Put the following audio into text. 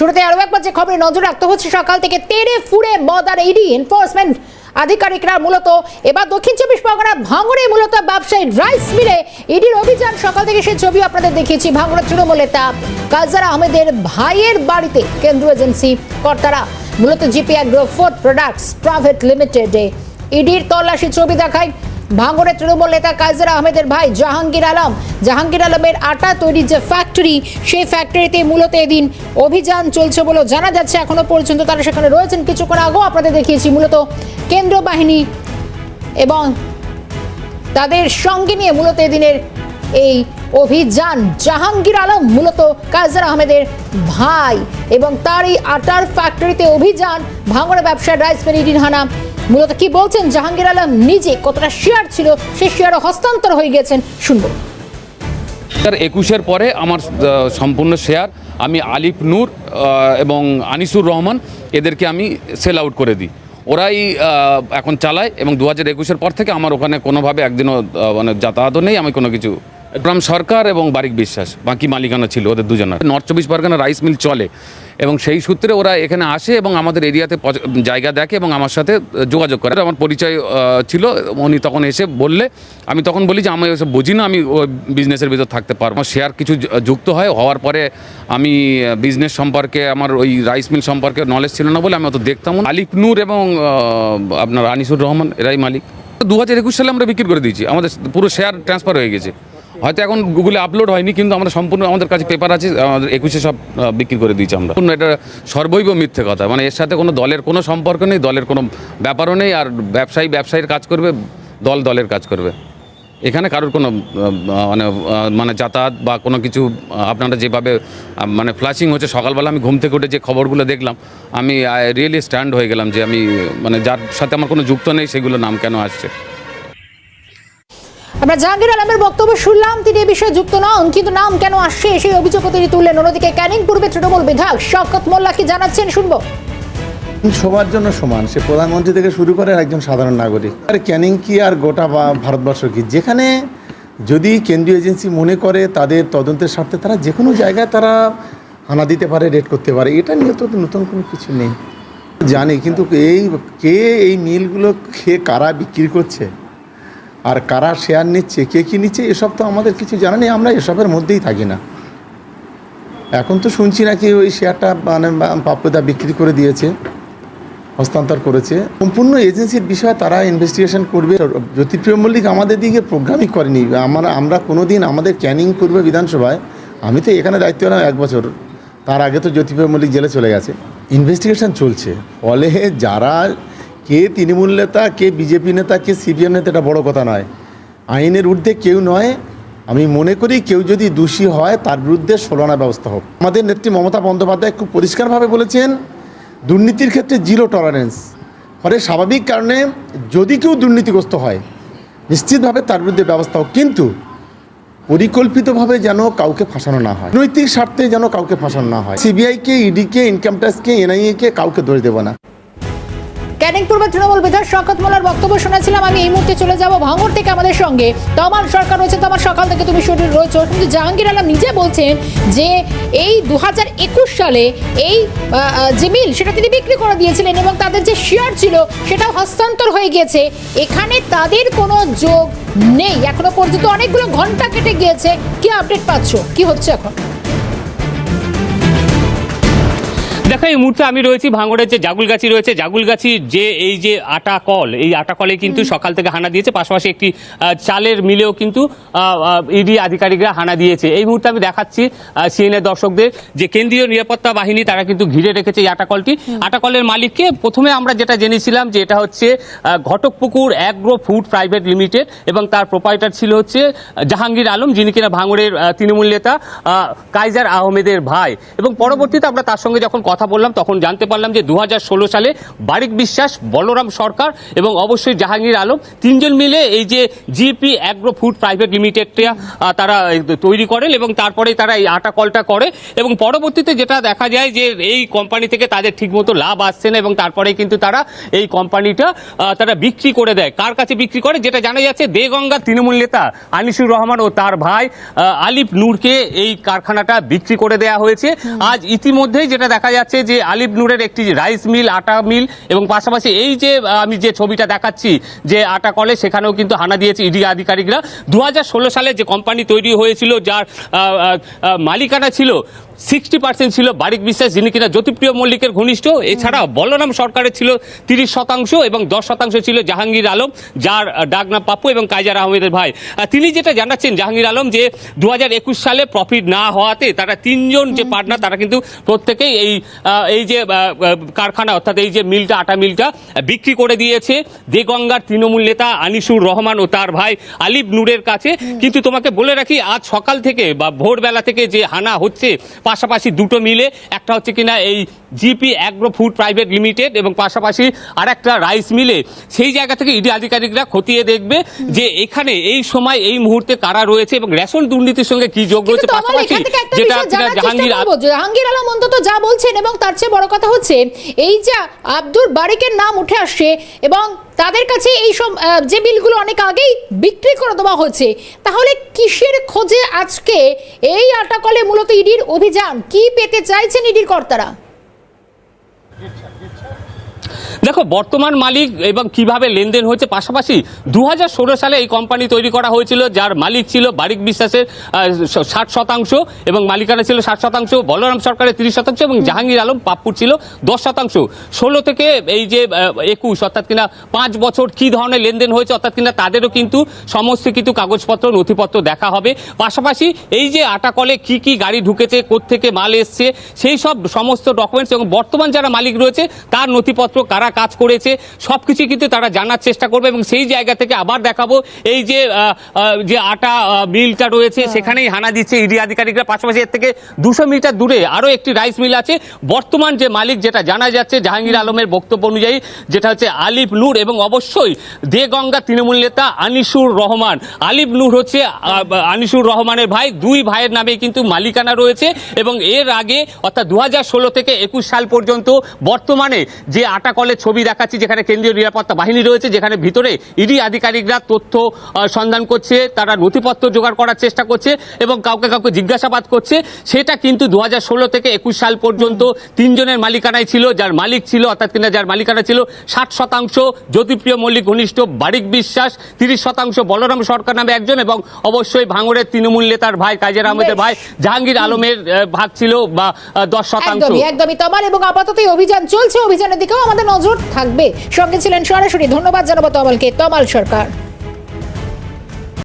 শুরুতে আরও একবার যে খবরে নজর রাখতে হচ্ছে, সকাল থেকে তেড়ে ফুড়ে মদ আর ইডি এনফোর্সমেন্ট আধিকারিকরা মূলত এবার দক্ষিণ চব্বিশ পরগনা ভাঙড়ে মূলত ব্যবসায়ী রাইস মিলে ইডির অভিযান। সকাল থেকে সেই ছবি আপনাদের দেখিয়েছি ভাঙড়ের তৃণমূল নেতা কাজার আহমেদের ভাইয়ের বাড়িতে কেন্দ্রীয় এজেন্সি কর্তারা। মূলত GP agro food products private লিমিটেডে ইডির তল্লাশি ছবি দেখায়। ভাঙড়ের তৃণমূল নেতা কাজর আহমেদের ভাই জাহাঙ্গীর আলম। জাহাঙ্গীর আলমের আটা তৈরির যে ফ্যাক্টরি সেই ফ্যাক্টরিতে মূলত এদিন অভিযান চলছে বলে জানা যাচ্ছে। এখনও পর্যন্ত তারা সেখানে রয়েছেন। কিছুক্ষণ আগেও আপনাদের দেখিয়েছি মূলত কেন্দ্র বাহিনী এবং তাদের সঙ্গে নিয়ে মূলত এদিনের এই অভিযান। জাহাঙ্গীর আলম মূলত কাজর আহমেদের ভাই এবং তার এই আটার ফ্যাক্টরিতে অভিযান। ভাঙড়া ব্যবসায় রাইস মিল হানা মূলত কি বলছেন জাহাঙ্গীর আলম নিজে? কতটা শেয়ার ছিল? সেই শেয়ারও হস্তান্তর হয়ে গেছেন, শুনব। হাজার একুশের পরে আমার সম্পূর্ণ শেয়ার আমি আলিফ নূর এবং আনিসুর রহমান এদেরকে আমি সেল আউট করে দিই। ওরাই এখন চালায় এবং দু হাজার একুশের পর থেকে আমার ওখানে কোনোভাবে একদিনও মানে যাতায়াতও নেই, আমি কোনো কিছু গ্রাম সরকার এবং বারিক বিশ্বাস, বাকি মালিকানা ছিল ওদের দুজনের। নর্থ চব্বিশ পরগনা রাইস মিল চলে এবং সেই সূত্রে ওরা এখানে আসে এবং আমাদের এরিয়াতে জায়গা দেখে এবং আমার সাথে যোগাযোগ করে। আমার পরিচয় ছিল, উনি তখন এসে বললে, আমি তখন বলি যে, আমি ওসব বুঝি না, আমি ওই বিজনেসের ভিতর থাকতে পারব আমার শেয়ার কিছু যুক্ত হয়, হওয়ার পরে আমি বিজনেস সম্পর্কে আমার ওই রাইস মিল সম্পর্কে নলেজ ছিল না বলে আমি অত দেখতাম না। আলিফ নূর এবং আপনার আনিসুর রহমান, এরাই মালিক। দু হাজার একুশ সালে আমরা বিক্রি করে দিয়েছি। আমাদের পুরো শেয়ার ট্রান্সফার হয়ে গেছে। হয়তো এখন গুগলে আপলোড হয়নি, কিন্তু আমরা সম্পূর্ণ আমাদের কাছে পেপার আছে, আমাদের একুশে সব বিক্রি করে দিয়েছি আমরা। এটা সর্বৈব মিথ্যে কথা। মানে এর সাথে কোনো দলের কোনো সম্পর্ক নেই, দলের কোনো ব্যাপারও নেই, আর ব্যবসায়ী ব্যবসায়ীর কাজ করবে, দল দলের কাজ করবে। এখানে কারোর কোনো মানে মানে যাতায়াত বা কোনো কিছু আপনারা যেভাবে মানে ফ্লাশিং হচ্ছে, সকালবেলা আমি ঘুম থেকে উঠে যে খবরগুলো দেখলাম, আমি রিয়েলি স্ট্যান্ড হয়ে গেলাম যে আমি মানে যার সাথে আমার কোনো যুক্ত নেই সেগুলো নাম কেন আসছে? আমরা জাহাঙ্গীর আলমের বক্তব্য শুনলাম, তিনি এ বিষয়ে যুক্ত নন, কিন্তু নাম কেন আসছে সেই অভিযোগ তিনি তুললেন। অন্যদিকে ক্যানিং পূর্বে তৃণমূল বিধায়ক শওকত মোল্লা কি জানাচ্ছেন? শুনব। সবার জন্য সমান। সে প্রধানমন্ত্রী থেকে শুরু করে একজন সাধারণ নাগরিক। আর ক্যানিং কি আর গোটা বা ভারতবর্ষ কি? যেখানে যদি কেন্দ্রীয় এজেন্সি মনে করে তাদের তদন্তের স্বার্থে তারা যে কোনো জায়গায় তারা হানা দিতে পারে, রেড করতে পারে, এটা নিয়ে তো নতুন কোনো কিছু নেই। জানি, কিন্তু এই কে এই মিলগুলো খেয়ে কারা বিক্রি করছে? আর কারা শেয়ার নিচ্ছে, কে কী নিচ্ছে, এসব তো আমাদের কিছু জানা নেই, আমরা এসবের মধ্যেই থাকি না। এখন তো শুনছি নাকি ওই শেয়ারটা মানে পাপ্পুদা বিক্রি করে দিয়েছে, হস্তান্তর করেছে। সম্পূর্ণ এজেন্সির বিষয়ে তারা ইনভেস্টিগেশন করবে। জ্যোতিপ্রিয় মল্লিক আমাদের দিকে প্রোগ্রামই করেনি। আমার, আমরা কোনো দিন আমাদের ক্যানিং পূর্ব বিধানসভায়, আমি তো এখানে দায়িত্ব এলাম এক বছর। তার আগে তো জ্যোতিপ্রিয় মল্লিক জেলে চলে গেছে। ইনভেস্টিগেশন চলছে। ফলে যারা কে তৃণমূল নেতা, কে বিজেপি নেতা, কে সিপিএম নেতা, এটা বড় কথা নয়। আইনের ঊর্ধ্বে কেউ নয়। আমি মনে করি কেউ যদি দোষী হয়, তার বিরুদ্ধে ষোলনা ব্যবস্থা হোক। আমাদের নেত্রী মমতা বন্দ্যোপাধ্যায় খুব পরিষ্কারভাবে বলেছেন, দুর্নীতির ক্ষেত্রে জিরো টলারেন্স ফলে স্বাভাবিক কারণে যদি কেউ দুর্নীতিগ্রস্ত হয়, নিশ্চিতভাবে তার বিরুদ্ধে ব্যবস্থা হোক। কিন্তু পরিকল্পিতভাবে যেন কাউকে ফাঁসানো না হয়, নৈতিক স্বার্থে যেন কাউকে ফাঁসানো না হয়, সিবিআইকে, ইডিকে ইনকাম ট্যাক্সকে এনআইএকে কাউকে ধরে দেবো না। পূর্বে তৃণমূল বিধায়ক শওকত মোল্লার বক্তব্য শুনেছিলাম, আমি এই মুহূর্তে চলে যাব ভাঙড় থেকে আমাদের সঙ্গে। তমাল সরকার রয়েছে তোমার সকাল থেকে তুমি শরীর রয়েছে। কিন্তু জাহাঙ্গীর আলম নিজে বলছেন যে এই দু হাজার একুশ সালে এই যে মিল সেটা তিনি বিক্রি করে দিয়েছিলেন এবং তাদের যে শেয়ার ছিল সেটাও হস্তান্তর হয়ে গিয়েছে। এখানে তাদের কোনো যোগ নেই। এখনও পর্যন্ত অনেকগুলো ঘণ্টা কেটে গিয়েছে। কি আপডেট পাচ্ছ? কি হচ্ছে এখন? দেখো এই মুহূর্তে আমি রয়েছি ভাঙড়ের যে জাগুলগাছি রয়েছে জাগুলগাছির যে এই যে আটা কল এই আটা কলে কিন্তু সকাল থেকে হানা দিয়েছে পাশাপাশি একটি চালের মিলেও কিন্তু ইডি আধিকারিকরা হানা দিয়েছে। এই মুহূর্তে আমি দেখাচ্ছি সিএনএ দর্শকদের যে কেন্দ্রীয় নিরাপত্তা বাহিনী তারা কিন্তু ঘিরে রেখেছে এই আটা কলটি। আটা কলের মালিককে প্রথমে আমরা যেটা জেনেছিলাম যে এটা হচ্ছে Ghatakpukur agro food private limited এবং তার প্রোপাইটার ছিল হচ্ছে জাহাঙ্গীর আলম যিনি কিনা ভাঙড়ের তৃণমূল নেতা কাইজার আহমেদের ভাই। এবং পরবর্তীতে আমরা তার সঙ্গে যখন কথা কথা বললাম, তখন জানতে পারলাম যে দু হাজার ষোলো সালে বারিক বিশ্বাস, বলরাম সরকার এবং অবশ্যই জাহাঙ্গীর আলম তিনজন মিলে এই যে জিপি অ্যাগ্রো ফুড প্রাইভেট লিমিটেডটা তারা তৈরি করেন এবং তারপরে তারা এই আটা কলটা করে এবং পরবর্তীতে যেটা দেখা যায় যে এই কোম্পানি থেকে তাদের ঠিকমতো লাভ আসছে না এবং তারপরে কিন্তু তারা এই কোম্পানিটা তারা বিক্রি করে দেয়। কার কাছে বিক্রি করে? যেটা জানা যাচ্ছে দেগঙ্গা তৃণমূল নেতা আনিসুর রহমান ও তার ভাই আলিফ নূরকে এই কারখানাটা বিক্রি করে দেয়া হয়েছে। আজ ইতিমধ্যেই যেটা দেখা যাচ্ছে যে আলিফ নূরের একটি রাইস মিল, আটা মিল এবং পাশাপাশি এই যে আমি যে ছবিটা দেখাচ্ছি যে আটা কলে, সেখানেও কিন্তু হানা দিয়েছে ইডি আধিকারিকরা। দু হাজার ষোলো সালে যে কোম্পানি তৈরি হয়েছিল, যার মালিকানা ছিল সিক্সটি পার্সেন্ট ছিল বারিক বিশ্বাস, যিনি কিনা জ্যোতিপ্রিয় মল্লিকের ঘনিষ্ঠ। এছাড়া বলরাম সরকারের ছিল তিরিশ শতাংশ এবং দশ শতাংশ ছিল জাহাঙ্গীর আলম, যার ডাকনাম পাপ্পু এবং কাইজার আহমেদের ভাই। তিনি যেটা জানাচ্ছেন জাহাঙ্গীর আলম যে দু হাজার একুশ সালে প্রফিট না হওয়াতে তারা তিনজন যে পার্টনার তারা কিন্তু প্রত্যেকেই এই এই যে কারখানা, অর্থাৎ এই যে মিলটা, আটা মিলটা বিক্রি করে দিয়েছে দেগঙ্গার তৃণমূল নেতা আনিসুর রহমান ও তার ভাই আলিফ নূরের কাছে। কিন্তু তোমাকে বলে রাখি, আজ সকাল থেকে বা ভোরবেলা থেকে যে হানা হচ্ছে পাশাপাশি দুটো মিলে একটা হচ্ছে কিনা এই GP agro food private limited এবং পাশাপাশি আর একটা রাইস মিলে। সেই জায়গা থেকে ইডি আধিকারিকরা খতিয়ে দেখবে যে এখানে এই সময় এই মুহূর্তে কারা রয়েছে এবং রেশন দুর্নীতির সঙ্গে কি যোগ রয়েছে পাশাপাশি যেটা জাহাঙ্গীর জাহাঙ্গীর আলম অন্তত যা বলছেন এবং তার চেয়ে বড় কথা হচ্ছে এই যে আব্দুল বারিকের নাম উঠে আসছে এবং তাদের কাছে এই সব যে বিলগুলো অনেক আগেই বিক্রি করে দেওয়া হয়েছে তাহলে কিসের খোঁজে আজকে এই আটাকলে মূলত ইডির অভিযান। কি পেতে চাইছেন ইডির কর্তারা? দেখো, বর্তমান মালিক এবং কীভাবে লেনদেন হয়েছে পাশাপাশি দু হাজার ষোলো সালে এই কোম্পানি তৈরি করা হয়েছিল, যার মালিক ছিল বারিক বিশ্বাসের ষাট শতাংশ এবং মালিকানা ছিল ষাট শতাংশ, বলরাম সরকারের তিরিশ শতাংশ এবং জাহাঙ্গীর আলম পাপ্পুর ছিল দশ শতাংশ। ষোলো থেকে এই যে একুশ, অর্থাৎ কিনা পাঁচ বছর কি ধরনের লেনদেন হয়েছে, অর্থাৎ কিনা তাদেরও কিন্তু সমস্ত কিছু কাগজপত্র, নথিপত্র দেখা হবে। পাশাপাশি এই যে আটা কলে কি কি গাড়ি ঢুকেছে, কোত্থেকে মাল এসছে, সেই সব সমস্ত ডকুমেন্টস এবং বর্তমান যারা মালিক রয়েছে, তার নথিপত্র কারা কাজ করেছে সব কিছু কিন্তু তারা জানার চেষ্টা করবে এবং সেই জায়গা থেকে আবার দেখাবো। এই যে যে আটা মিলটা রয়েছে সেখানেই হানা দিচ্ছে ইডি আধিকারিকরা। পাশাপাশি এর থেকে দুশো মিটার দূরে আরও একটি রাইস মিল আছে। বর্তমান যে মালিক যেটা জানা যাচ্ছে জাহাঙ্গীর আলমের বক্তব্য অনুযায়ী যেটা হচ্ছে আলিফ নূর এবং অবশ্যই দেগঙ্গা তৃণমূল নেতা আনিসুর রহমান। আলিফ নূর হচ্ছে আনিসুর রহমানের ভাই। দুই ভাইয়ের নামে কিন্তু মালিকানা রয়েছে এবং এর আগে অর্থাৎ দু হাজার ষোলো থেকে একুশ সাল পর্যন্ত বর্তমানে যে আটা কলের ছবি দেখাচ্ছি যেখানে কেন্দ্রীয় নিরাপত্তা বাহিনী রয়েছে, যেখানে ভিতরে ইডি আধিকারিকরা তথ্য সন্ধান করছে, তারা নথিপত্র জোগাড় করার চেষ্টা করছে এবং কাউকে কাউকে জিজ্ঞাসাবাদ করছে। সেটা কিন্তু দু হাজার ষোলো থেকে একুশ সাল পর্যন্ত তিনজনের মালিকানায় ছিল, যার মালিক ছিল, অর্থাৎ কিনা যার মালিকানা ছিল, ষাট শতাংশ জ্যোতিপ্রিয় মল্লিক, ঘনিষ্ঠ বারিক বিশ্বাস, তিরিশ শতাংশ বলরাম সরকার নামে একজন এবং অবশ্যই ভাঙড়ের তৃণমূল নেতার ভাই কাজের আহমেদের ভাই, জাহাঙ্গীর আলমের ভাগ ছিল বা দশ শতাংশ। একদমই তমাল এবং আপাতত অভিযান চলছে, অভিযানের দিকেও আমাদের থাকবে। সঙ্গে ছিলেন সরাসরি। ধন্যবাদ জানাব তমালকে। তমাল সরকার।